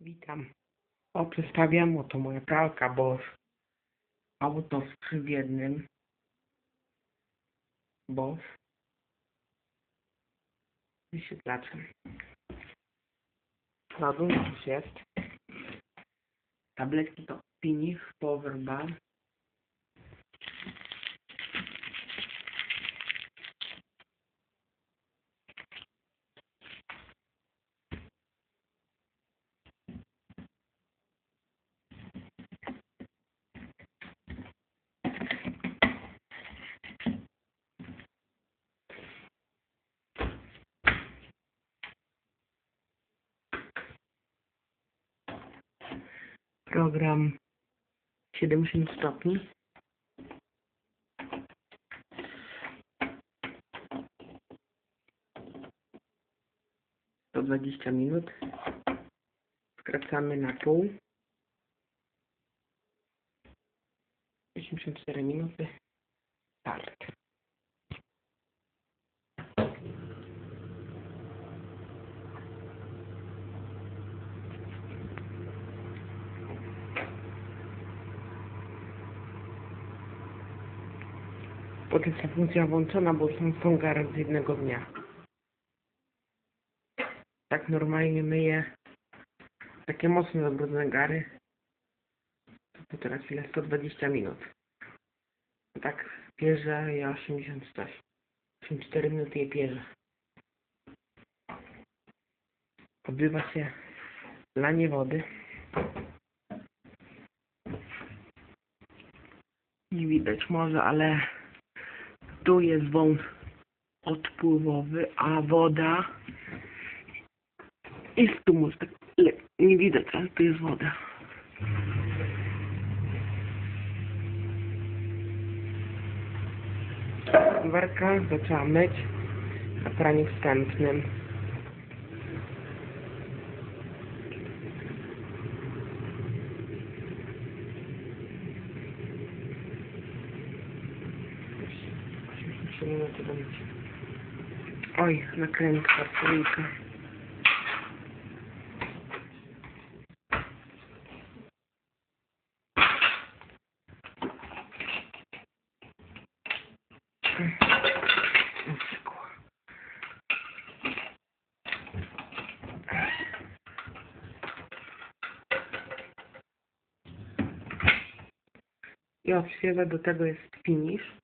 Witam. O, przedstawiam, oto moja pralka Bosch. Auto z trzy w jednym. Bosch. Wyświetlaczem. Ładunek już jest. Tabletki to Finish Power Program 70 stopni. To 20 minut. Skracamy na pół. 84 minuty. Potem ta funkcja włączona, bo są stągary z jednego dnia. Tak normalnie myję takie mocno zabrudzone gary. To teraz chwilę 120 minut. Tak pierze ja 80 coś. 84 minuty je pierze. Odbywa się lanie wody. Nie widać może, ale tu jest wąż odpływowy, a woda jest tu może tak nie widać, ale tu jest woda. Warka zaczęła myć na praniu wstępnym. Trzy minuty do mycia. Oj, nakrętka, trójka. I odświeża do tego jest finish.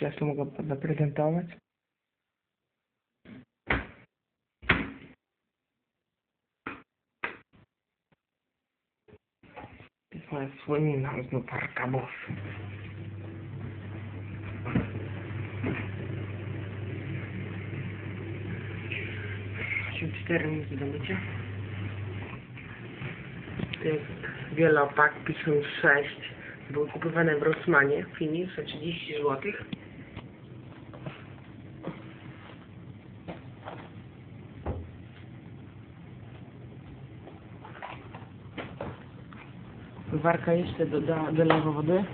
Ja to mogę zaprezentować. To jest moja słynna znoparka Bosch. Osiem cztery minuty do mycia. To jest wielopak 56. Były kupowane w Rossmanie. Finish za 30 zł. Warka jeszcze doda, dolewa wody.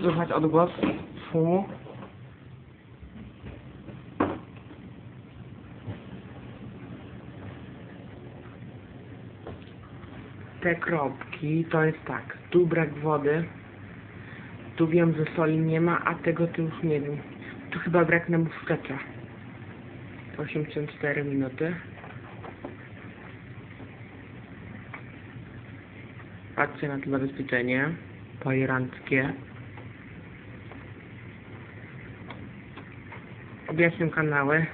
Słychać odgłos szumu. Te kropki to jest tak. Tu brak wody. Tu wiem, że soli nie ma, a tego tu już nie wiem. Tu chyba brak nam muszkacza. 84 minuty. Patrzcie na to zabezpieczenie. Pojeranckie. Objaśniam kanały.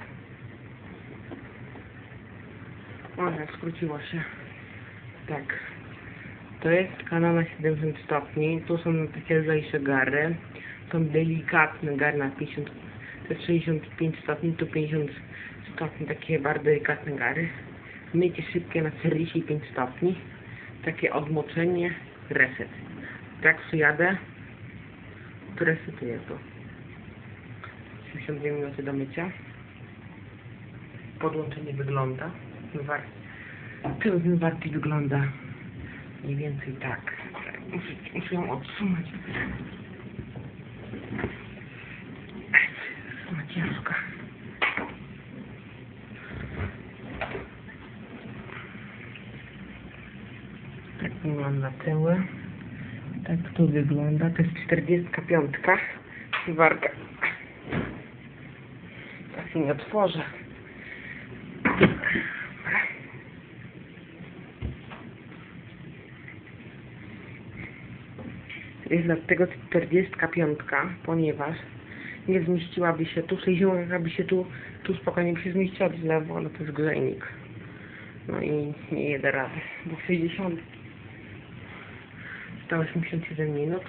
Może skróciło się. Tak. To jest kanał na 70 stopni. Tu są takie lżejsze gary. Są delikatne gary na 50, to jest 65 stopni, tu 50 stopni, takie bardzo delikatne gary. Mycie szybkie na 45 stopni. Takie odmoczenie, reset. Jak przyjadę, to resetuję to. 82 minuty do mycia. Podłączenie wygląda. War... Tył zmywarki wygląda mniej więcej tak. Muszę, muszę ją odsunąć. Tak wygląda tyły. Tak tu wygląda. To jest 45. Warka. Tak nie otworzę. Jest dlatego 45, ponieważ nie zmieściłaby się tu, 60 by się tu, tu spokojnie by się zmieściła w lewo, ale to jest grzejnik. No i nie jedę rady, bo 60 to 87 minut.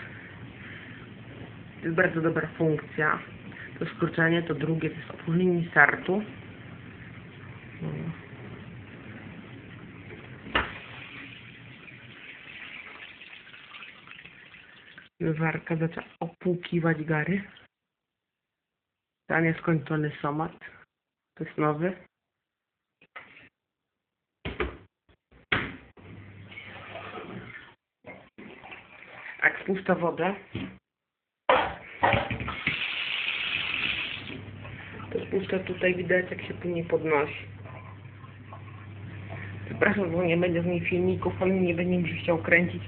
To jest bardzo dobra funkcja. To skrócenie, to drugie to jest opóźnienie startu. Warka zaczęła opłukiwać gary. Jest skończony somat. To jest nowy. Jak spuszcza wodę, to spuszcza tutaj, widać jak się tu nie podnosi. Przepraszam, bo nie będzie z niej filmików, ale nie mi się chciał kręcić.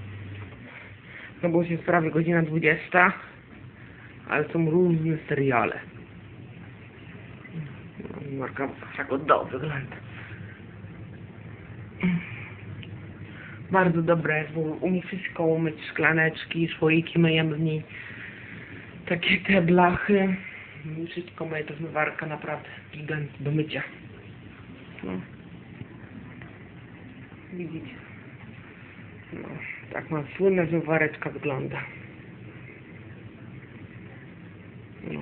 No bo już jest prawie godzina 20, ale są różne seriale. No, Marka tak oddało wygląda. Bardzo dobra jest, bo umie wszystko umyć, szklaneczki, słoiki myjemy w niej. Takie te blachy. I Wszystko myje, to zmywarka naprawdę gigant do mycia. No. Widzicie? No, tak ma słynna zmywareczka wygląda. No.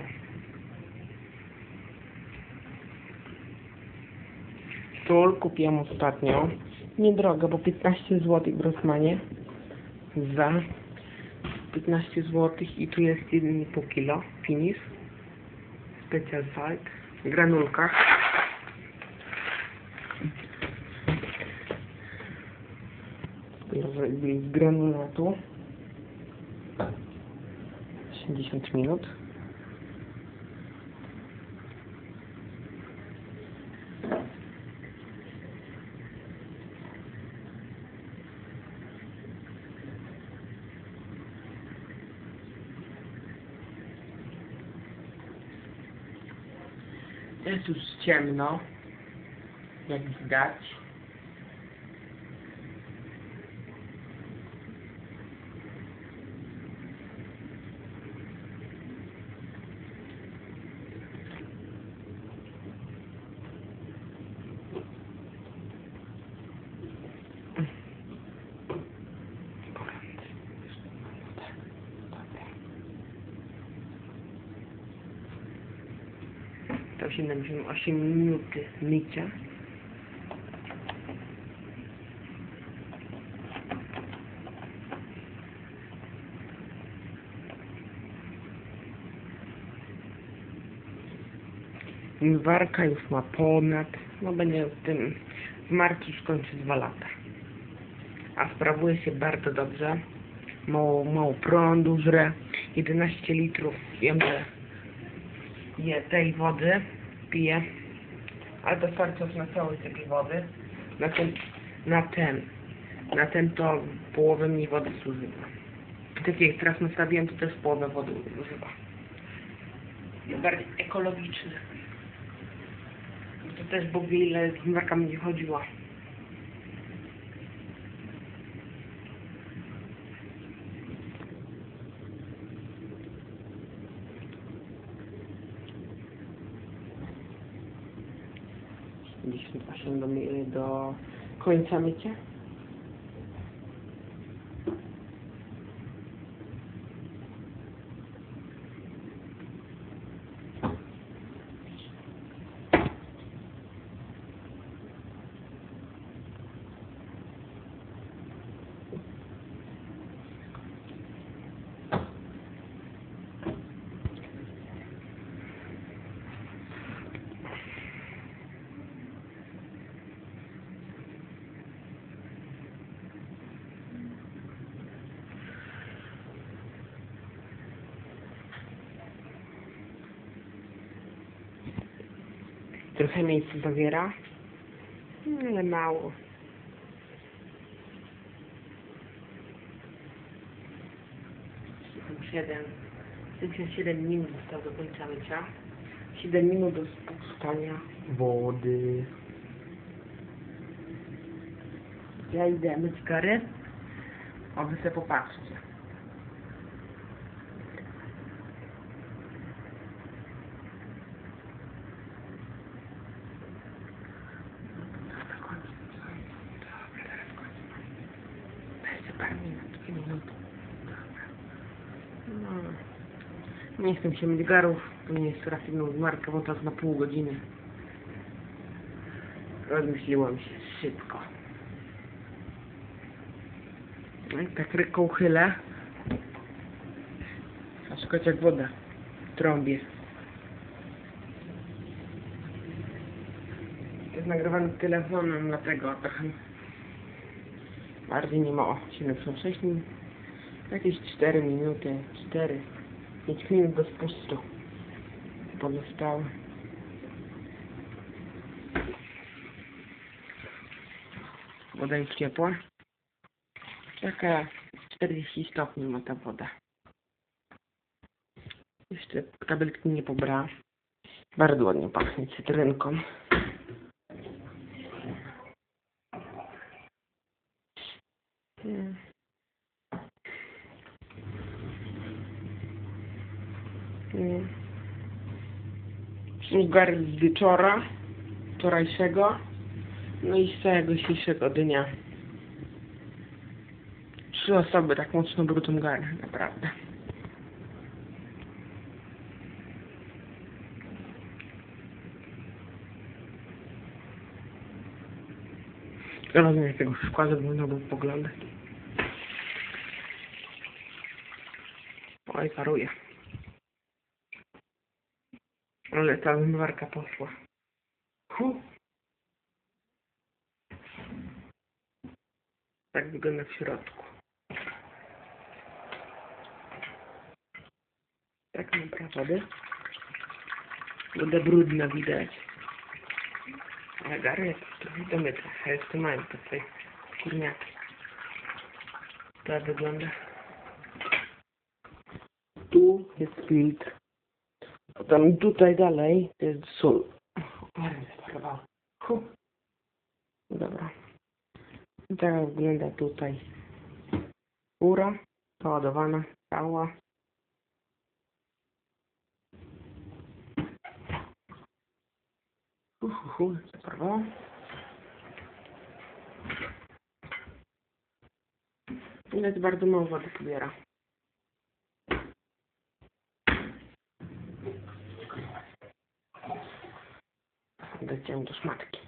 Sól ostatnio. Niedroga, bo 15 zł w Rossmanie. Za 15 zł i tu jest 1,5 kilo. Finish. Special salt. W granulkach. Z granulatu. 80 minut. terminal, né, resgate. 8, napiszemy 8 mycia. Warka już ma ponad, no będzie w tym, w marcu skończy dwa lata. A sprawuje się bardzo dobrze, mało, mało prądu żre, 11 litrów wiem, że je tej wody piję, ale to starczy na cały cykl wody. Na ten, na ten, na ten to połowę mniej wody zużywa. Tak jak teraz nastawiłem, to też połowę wody używa. Jest bardziej ekologiczny. To też Bóg ile zmraka mnie chodziła. Dziesięć osiem do, my- do końca mycia. trochę miejsca zawiera, ale mało. Siedem. 77 minut zostało do końca mycia. 7 minut do spuszczania wody. Ja idę myć kary, a wy sobie popatrzcie. Nie chcę się myć garów, to nie jest rafinną markę, bo to jest na pół godziny. Rozmyśliłam się szybko. No i tak ręką chylę. Aż kociak woda trąbie. To jest nagrywane telefonem, dlatego trochę bardziej nie ma o 76 minut. Jakieś 4 minuty, 4, 5 minut do spustu. Pozostało. Woda jest ciepła. Taka 40 stopni ma ta woda. Jeszcze tabletki nie pobrała. Bardzo ładnie pachnie cytrynką. Mm. Sugar z wieczora wczorajszego, no i z całego dzisiejszego dnia. Trzy osoby tak mocno brudzą garę, naprawdę. Rozumiem tego szkła, żeby można było poglądać. Oj, paruje. Ale ta zmywarka poszła. Hu. Tak wygląda w środku. Tak naprawdę. Woda brudna widać. Ale gary jest trochę domyte. A jeszcze mają swoje kurniaki. Tak wygląda. Tu jest filtr. Potem tutaj dalej jest sól. Ale sparowało. Hu. Dobra. I tak wygląda tutaj. Góra załadowana, cała. Hu, hu, hu, zaparowało. Widać bardzo mało wody pobiera. Dociąłem do szmatki.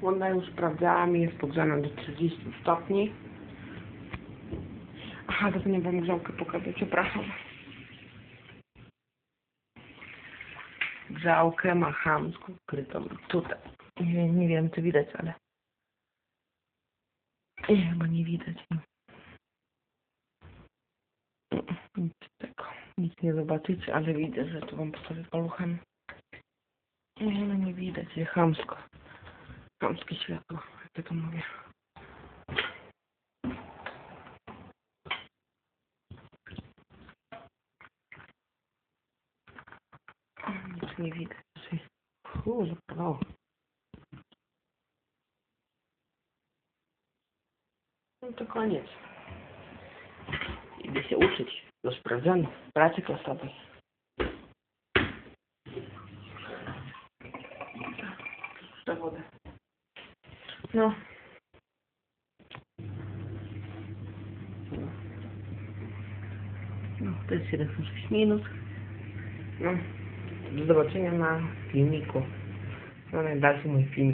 Woda już sprawdzałam, jest podgrzana do 30 stopni. Aha, zapomniałem wam grzałkę pokazać, przepraszam. Grzałkę ma chamską ukrytą tutaj. Nie, nie wiem, czy widać, ale... Nie, chyba nie widać. Nic tego. Nic nie zobaczycie, ale widzę, że tu wam postawię paluchem. Nie, no nie widać, jest chamsko. Chamskie światło, jak ja to mówię. O, Nic nie widać. Fu, zaprawało. No to koniec. Idę się uczyć do sprawdzonej pracy klasowej. Wodę. No. No, to jest 76 minut. No, do zobaczenia na filmiku. No, najdalszy mój film.